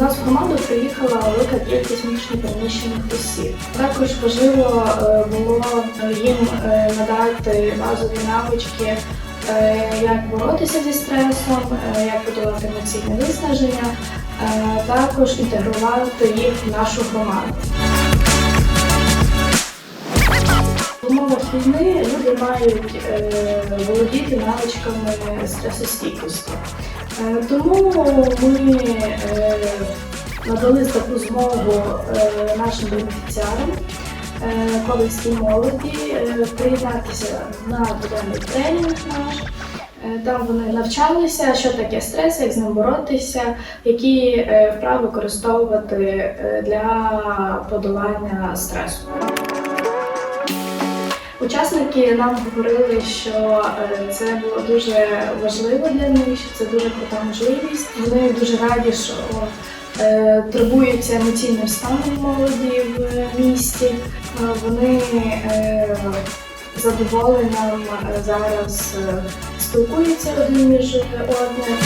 нас в команду приїхала велика кількість внутрішньопереміщених осіб. Також важливо е, було їм е, надати базові навички, е, як боротися зі стресом, як подолати емоційне виснаження, також інтегрувати їх в нашу громаду. Війни люди мають е, володіти навичками стресостійкості. Е, тому ми е, надали таку змогу нашим бенефіціарам Ковальській молоді приєднатися на буденний тренінг наш. Там вони навчалися, що таке стрес, як з ним боротися, які вправи використовувати для подолання стресу. Учасники нам говорили, що е, це було дуже важливо для них, що це дуже крута можливість. Вони дуже раді, що е, турбуються емоційним станом молоді в місті. Е, Вони е, задоволенням е, зараз спілкуються один між одним.